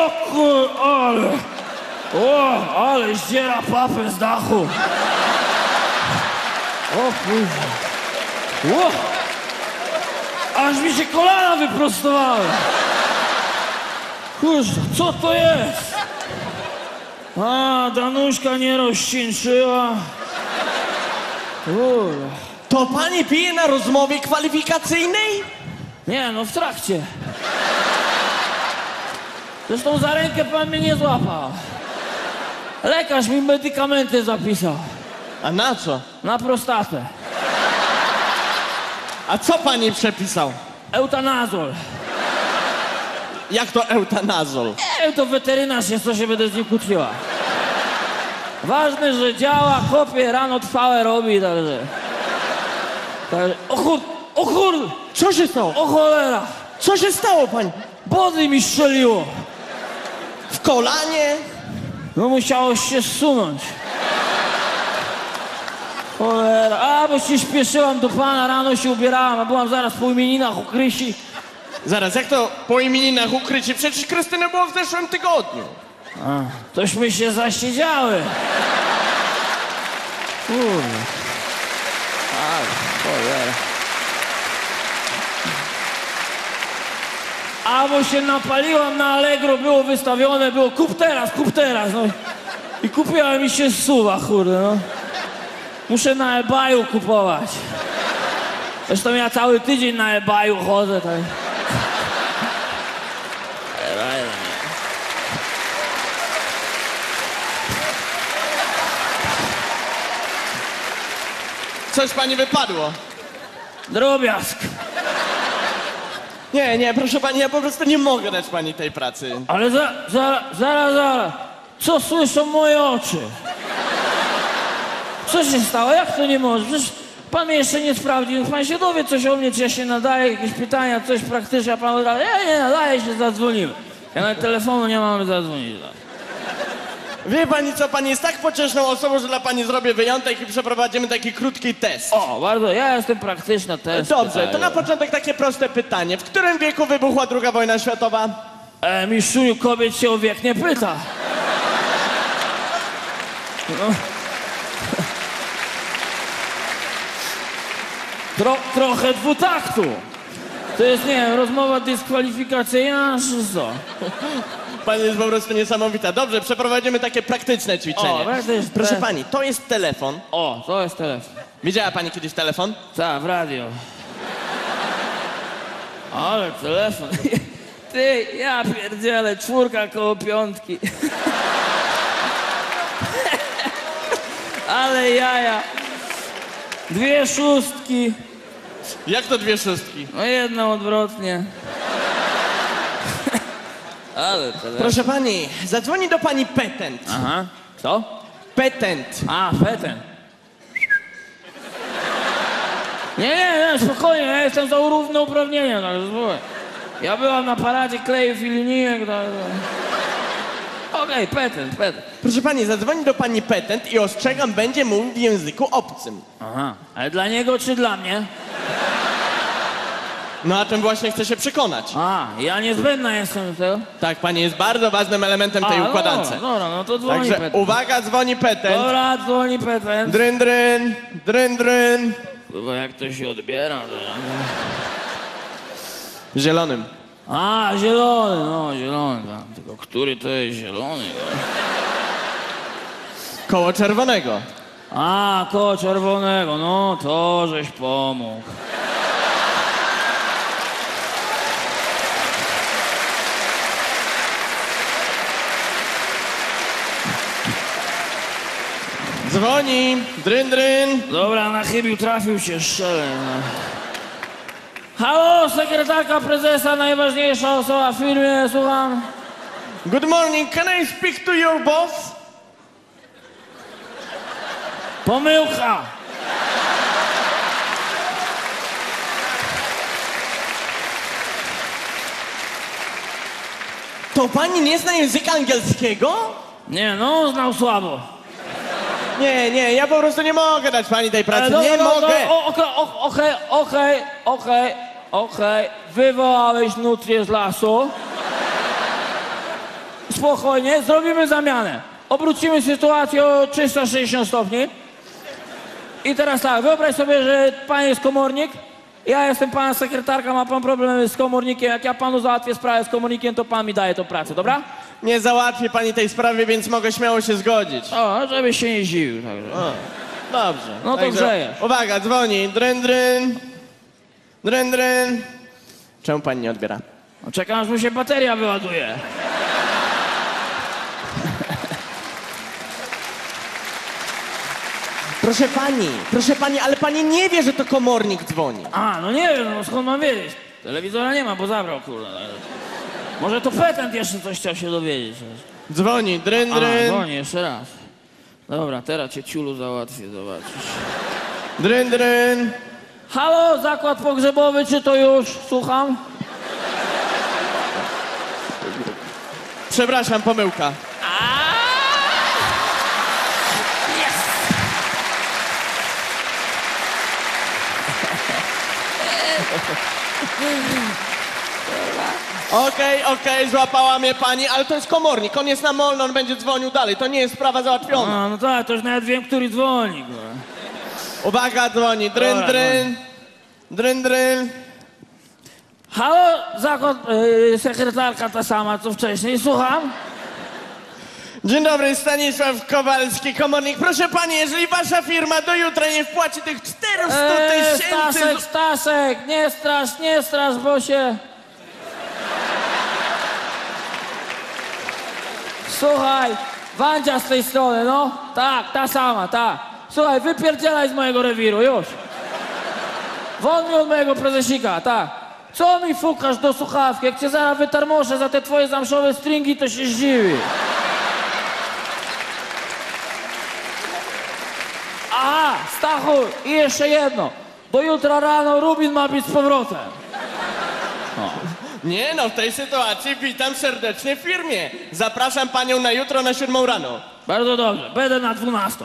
O kur... ale... O, ale zdziera papę z dachu. O kurwa. O! Aż mi się kolana wyprostowały. Kurwa, co to jest? A, Danuszka nie rozcieńczyła. Kurwa. To pani pije na rozmowie kwalifikacyjnej? Nie, no w trakcie. Zresztą za rękę pan mnie nie złapał. Lekarz mi medykamenty zapisał. A na co? Na prostatę. A co pani przepisał? Eutanazol. Jak to eutanazol? Nie wiem, to weterynarz jest, co się będę z nim kłóciła. Ważne, że działa, kopie, rano trwałe robi, także... także o kur... O kur... Co się stało? O cholera! Co się stało pani? Body mi strzeliło! W kolanie? No musiało się zsunąć. Cholera, a bo się śpieszyłam do pana, rano się ubierałam, a byłam zaraz po imieninach u Krysi. Zaraz, jak to po imieninach ukrycie? Przecież Krystyna była w zeszłym tygodniu. A, tośmy się zasiedziały. Kurde. Ale, cholera. A bo się napaliłam na Allegro, było wystawione, było kup teraz, kup teraz, no. I kupiła mi się suwa, kurde, no. Muszę na eBayu kupować. Zresztą ja cały tydzień na eBayu chodzę, tak. Coś pani wypadło. Drobiazg. Nie, nie, proszę pani, ja po prostu nie mogę dać pani tej pracy. Ale za, za, zaraz, zaraz. Co słyszą moje oczy? Co się stało? Jak to nie może? Przecież pan mnie jeszcze nie sprawdził. Pan się dowie coś o mnie, czy ja się nadaję, jakieś pytania, coś praktyczne, a pan oddaje. Ja nie nadaję się, zadzwonimy. Ja nawet telefonu nie mam, zadzwonić. Wie pani co, pani jest tak pocieszną osobą, że dla pani zrobię wyjątek i przeprowadzimy taki krótki test. O, bardzo, ja jestem praktyczna też. Dobrze, to na początek takie proste pytanie. W którym wieku wybuchła II wojna światowa? E, mistrzuniu kobiet się o wiek nie pyta. No. Tro, trochę dwutaktu. To jest, nie wiem, rozmowa dyskwalifikacyjna, czy co? Pani jest po prostu niesamowita. Dobrze, przeprowadzimy takie praktyczne ćwiczenie. O, praktyczne. Proszę pani, to jest telefon. O, to jest telefon. Widziała pani kiedyś telefon? Tak, w radio. Ale telefon. Ty, ja pierdzielę, czwórka koło piątki. Ale jaja. Dwie szóstki, Jak to dwie szóstki? no jedną odwrotnie. Ale telefon. Proszę pani, zadzwoni do pani petent. Aha. Co? Petent. A, feten. Nie, nie, nie, spokojnie, ja jestem za równouprawnieniem, spokojnie. Ja byłam na paradzie klejów i linijek, tak. tak. Okej, petent, petent. Proszę pani, zadzwoni do pani petent i ostrzegam, będzie mówił w języku obcym. Aha, ale dla niego czy dla mnie? No a tym właśnie chcę się przekonać. A, ja niezbędna jestem do tego. Tak, pani jest bardzo ważnym elementem tej A, układance. Dobra, dobra, no to dzwoni Także petent. uwaga, dzwoni petent. Dobra, dzwoni petent. Dryn, dryn, dryn, dryn. Kurwa, jak to się odbiera, to ja... Zielonym. A, zielony, no, zielony, tak. Tylko który to jest zielony? no? Koło czerwonego. A, koło czerwonego, no to żeś pomógł. Dzwoni, dryn, dryn. Dobra, na chybił trafił się strzelę. No. Halo, sekretarka prezesa, najważniejsza osoba w firmie, słucham. Good morning, can I speak to your boss? Pomyłka! To pani nie zna języka angielskiego? Nie, no, znał słabo. Nie, nie, ja po prostu nie mogę dać pani tej pracy. nie no, mogę. no, Okej, okej, okej, okej, okej. Wywołałeś nutrię z lasu. spokojnie, zrobimy zamianę. Obrócimy sytuację o 360 stopni. I teraz tak, wyobraź sobie, że pan jest komornik, ja jestem pana sekretarka, ma pan problem z komornikiem. Jak ja panu załatwię sprawę z komornikiem, to pan mi daje tą pracę, dobra? Nie załatwi pani tej sprawy, więc mogę śmiało się zgodzić. O, żebyś się nie zdziwił. Także. O, dobrze. No to grzeje. Uwaga, dzwoni. Dryn, dryn. Dryn, dryn. Czemu pani nie odbiera? No, czekam, aż mu się bateria wyładuje. Proszę pani, proszę pani, ale pani nie wie, że to komornik dzwoni. A, no nie wiem, no skąd mam wiedzieć? Telewizora nie ma, bo zabrał, kurde. Może to petent jeszcze coś chciał się dowiedzieć. Dzwoni, dryn, A, dryn. dzwoni jeszcze raz. Dobra, teraz cię ciulu załatwię, zobaczysz. Dryn, dryn. Halo, zakład pogrzebowy, czy to już? Słucham. Przepraszam, pomyłka. Okej, okej, złapała mnie pani, ale to jest komornik, on jest na molno, on będzie dzwonił dalej, to nie jest sprawa załatwiona. A, no tak, to już nawet wiem, który dzwoni. kurwa. Uwaga, dzwoni, dryn, Dobra, dryn. Dryn, dryn. Halo, zakład, yy, sekretarka ta sama, co wcześniej, słucham. Dzień dobry, Stanisław Kowalski, komornik. Proszę pani, jeżeli wasza firma do jutra nie wpłaci tych 400 Eee, tysięcy... Stasek, Stasek, nie strasz, nie strasz, bo się... Słuchaj, Wandzia z tej strony, no. Tak, ta sama, tak. Słuchaj, wypierdzielaj z mojego rewiru, już. Won mi od mojego prezesika, tak. Co mi fukasz do słuchawki? Jak cię zaraz wytarmoszę za te twoje zamszowe stringi, to się zdziwi. Aha, Stachu, i jeszcze jedno. Do jutra rano Rubin ma być z powrotem. Nie no, w tej sytuacji witam serdecznie w firmie. Zapraszam panią na jutro na siódmą rano. Bardzo dobrze, będę na 12.